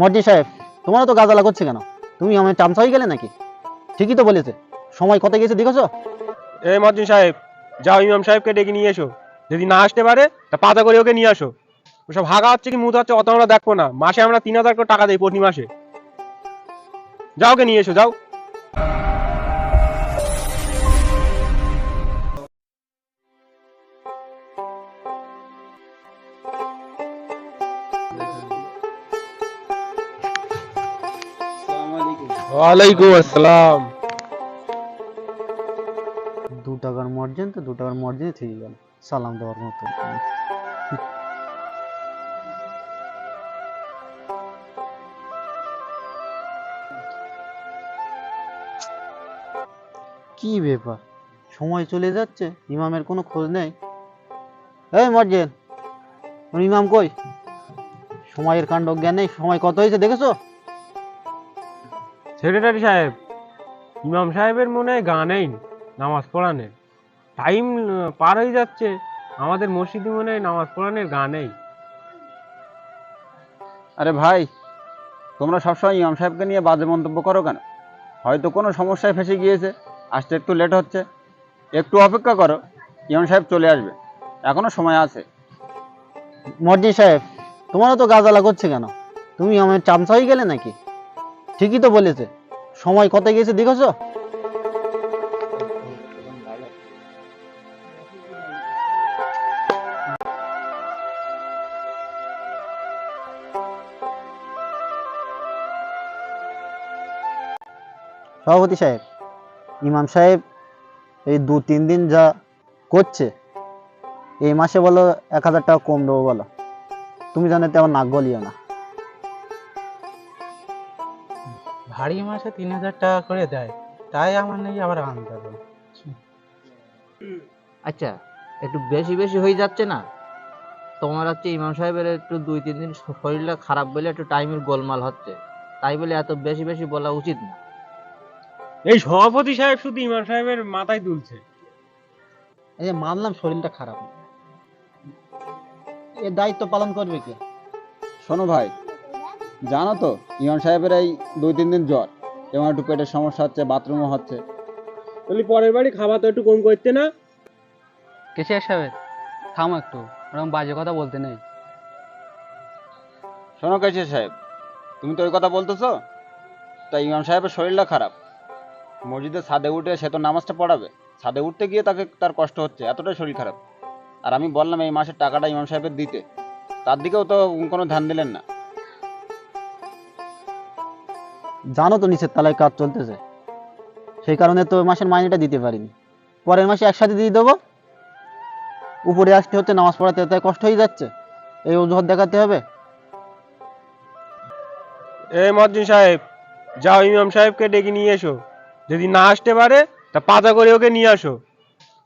মর্জি সাহেব, তোমারও তো গাজালা করছে কেন? তুমি আমার চামচা হয়ে গেলে নাকি? ঠিকই তো বলেছে। সময় কত গেছে দেখেছ? এই মজ্জিন সাহেব, যাও ইমাম সাহেবকে ডেকে নিয়ে এসো। যদি না আসতে পারে, তা পাতা করে ওকে নিয়ে আসো। ওসব হাগা হচ্ছে কি মুদ হচ্ছে, অত আমরা দেখব না। মাসে আমরা তিন হাজার করে টাকা দিই প্রতি মাসে। যাও ওকে নিয়ে এসো, যাও। ওয়ালাইকুম আসসালাম। দু টাকার মর্জিন তো, দু টাকার মর্জিনে থেকে গেল। সালাম দেওয়ার মতো। কি ব্যাপার? সময় চলে যাচ্ছে, ইমামের কোনো খোঁজ নেই? এই মর্জিন ইমাম কই? সময়ের কাণ্ড জ্ঞান নেই। সময় কত হয়েছে, দেখেছ? সেক্রেটারি সাহেব ইমাম সাহেবের মনে হয় গানেই নামাজ পড়ানের। টাইম পার হয়ে যাচ্ছে আমাদের মসজিদে মনে হয় নামাজ পড়ানোর গানেই আরে ভাই তোমরা সবসময় ইমাম সাহেবকে নিয়ে বাজে মন্তব্য করো কেন? হয়তো কোনো সমস্যায় ফেসে গিয়েছে আসতে একটু লেট হচ্ছে। একটু অপেক্ষা করো ইমাম সাহেব চলে আসবে। এখনও সময় আছে। মর্জি সাহেব তোমারও তো গাজালা করছে কেন? তুমি আমার চামচা হয়ে গেলে নাকি? ঠিকই তো বলেছে। সময় কত গেছে দেখেছ? সভাপতি সাহেব, ইমাম সাহেব এই দু তিন দিন যা করছে, এই মাসে বলো এক হাজার টাকা কম দেবো বলো। তুমি জানো তেমন নাক গলিও না। ভারী মাসে তিন হাজার টাকা করে দেয়। তাই আমার নাকি আবার আনতে হবে। আচ্ছা একটু বেশি বেশি হয়ে যাচ্ছে না? তোমার হচ্ছে ইমাম সাহেবের একটু দুই তিন দিন শরীরটা খারাপ বলে একটু টাইমের গোলমাল হচ্ছে। তাই বলে এত বেশি বেশি বলা উচিত না। এই সভাপতি সাহেব শুধু ইমাম সাহেবের মাথায় তুলছে এই যে মানলাম শরীরটা খারাপ। এর দায়িত্ব পালন করবে কে? শোনো ভাই জানো তো ইমাম সাহেবের এই দুই তিন দিন জ্বর। এবং একটু পেটের সমস্যা হচ্ছে বাথরুমও হচ্ছে। বলি পরের বাড়ি খাবার তো একটু কম করতে না? কেশিয়া সাহেব থামো একটু ওরকম বাজে কথা বলতে নেই। শোনো কেশে সাহেব তুমি তো ওই কথা বলতেছো? তাই ইমাম সাহেবের শরীরটা খারাপ। মসজিদে ছাদে উঠে সে তো নামাজটা পড়াবে। ছাদে উঠতে গিয়ে তাকে তার কষ্ট হচ্ছে এতটাই শরীর খারাপ। আর আমি বললাম এই মাসের টাকাটা ইমাম সাহেবের দিতে। তার দিকেও তো কোনো ধ্যান দিলেন না। জানো তো নিচের তলায় কাজ চলতেছে। সেই কারণে তো মাসের মাইনেটা দিতে পারিনি। পরের মাসে একসাথে দিয়ে দেবো। উপরে আসতে হচ্ছে নামাজ পড়াতে তাই কষ্ট হয়ে যাচ্ছে। এই অজুহাত দেখাতে হবে। এই মজ্জিন সাহেব, যাও ইমাম সাহেবকে ডেকে নিয়ে এসো। যদি না আসতে পারে, তা পাতা করে ওকে নিয়ে আসো।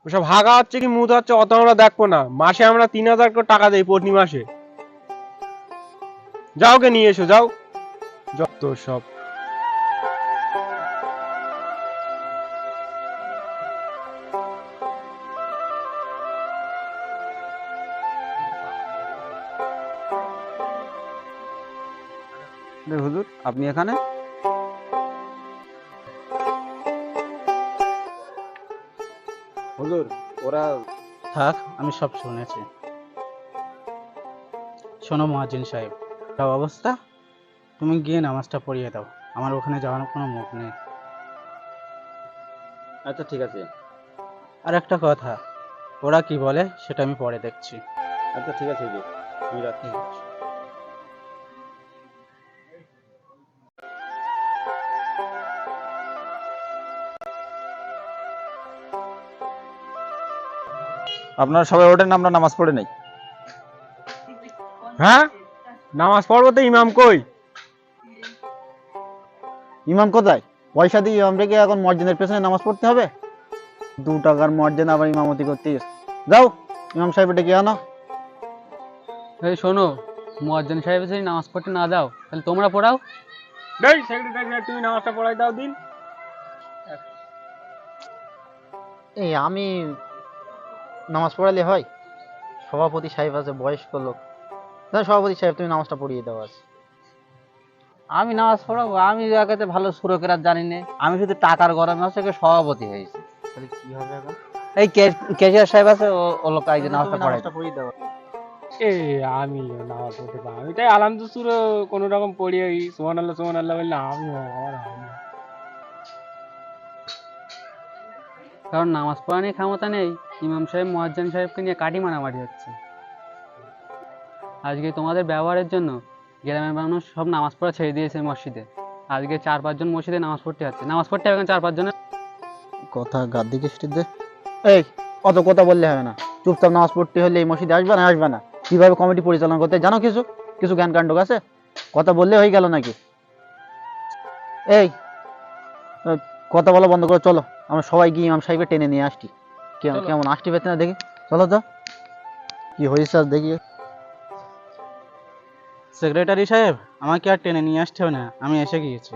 ওসব হাগা হচ্ছে কি, মুদ হচ্ছে অত আমরা দেখব না। মাসে আমরা তিন হাজার করে টাকা দিই প্রতি মাসে। যাও ওকে নিয়ে এসো, যাও। যত সব হুজুর আপনি এখানে? হুজুর ওরা থাক আমি সব শুনেছি। শোনো মহাজিন সাহেব অবস্থা। তুমি গিয়ে নামাজটা পড়িয়ে দাও। আমার ওখানে যাওয়ার কোনো মুখ নেই। আচ্ছা ঠিক আছে। আর একটা কথা ওরা কি বলে সেটা আমি পরে দেখছি। আচ্ছা ঠিক আছে হুজুর আমি রাখছি। আপনারা সবাই ওঠেন আমরা নামাজ পড়ে নেই। হ্যাঁ? নামাজ পড়ব তো ইমাম কই? ইমাম কোথায়? পয়সা দিয়ে ইমামকে কি এখন মসজিদের পেছনে নামাজ পড়তে হবে? দু টাকার মসজিদ আবার ইমামতি করতে যাও ইমাম সাহেব ডেকে আনো। এই শোনো মুয়াজ্জিন সাহেব যদি নামাজ পড়তে না দাও তাহলে তোমরা পড়াও। এই সেক্রেটারি সাহেব তুমি নামাজটা পড়াই দাও দিন। এই আমি নামাজ পড়ালে হয়? সভাপতি সাহেব আছে বয়স্ক লোক। না সভাপতি সাহেব তুমি নামাজটা পড়িয়ে দাও আজ। আমি নামাজ পড়াবো আমি একাতে ভালো সুরকের আর জানি না। আমি শুধু টাকার গরমে গিয়ে সভাপতি হয়েছি। তাহলে কি হবে এখন এই কেশিয়ার সাহেব আছে ও লোক আগে নামাজটা পড়াই নামাজটা পড়িয়ে দাও। এ আমি নামাজ পড়তে পারি আমি তাই আলাম তো সুর কোনো রকম পড়ি ওই সোহান আল্লাহ সোহান আল্লাহ বললে আমি আমার কারণ নামাজ পড়া নিয়ে ক্ষমতা নেই। ইমাম সাহেব মহাজ্জান সাহেবকে নিয়ে কাটি মারামারি হচ্ছে। আজকে তোমাদের ব্যবহারের জন্য গ্রামের মানুষ সব নামাজ পড়া ছেড়ে দিয়েছে মসজিদে। আজকে চার পাঁচজন মসজিদে নামাজ পড়তে যাচ্ছে। নামাজ পড়তে হবে চার পাঁচজনের কথা গাদ দিকে দে। এই অত কথা বললে হবে না। চুপচাপ নামাজ পড়তে হলে এই মসজিদে আসবে না আসবে না। কীভাবে কমিটি পরিচালনা করতে জানো কিছু? কিছু জ্ঞান কাণ্ড আছে? কথা বললে হয়ে গেল নাকি? এই কথা বলা বন্ধ করে চলো। আমরা সবাই গিয়ে ইমাম সাহেবকে টেনে নিয়ে আসছি। কেমন আসতে পেতে না দেখি। চলো তো। কি হয়েছে দেখি। সেক্রেটারি সাহেব আমাকে আর টেনে নিয়ে আসতে হবে না আমি এসে গিয়েছি।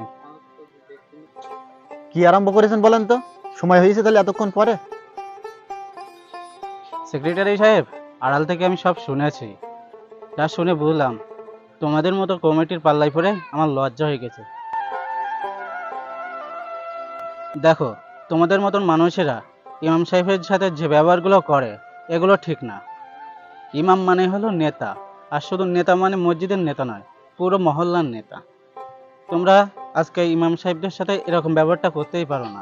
কি আরম্ভ করেছেন বলেন তো? সময় হয়েছে তাহলে এতক্ষণ পরে। সেক্রেটারি সাহেব আড়াল থেকে আমি সব শুনেছি। যা শুনে বুঝলাম তোমাদের মতো কমিটির পাল্লায় পড়ে আমার লজ্জা হয়ে গেছে। দেখো তোমাদের মতন মানুষেরা ইমাম সাহেবের সাথে যে ব্যবহারগুলো করে এগুলো ঠিক না। ইমাম মানে হলো নেতা। আর শুধু নেতা মানে মসজিদের নেতা নয়, পুরো মহল্লার নেতা। তোমরা আজকে ইমাম সাহেবদের সাথে এরকম ব্যবহারটা করতেই পারো না।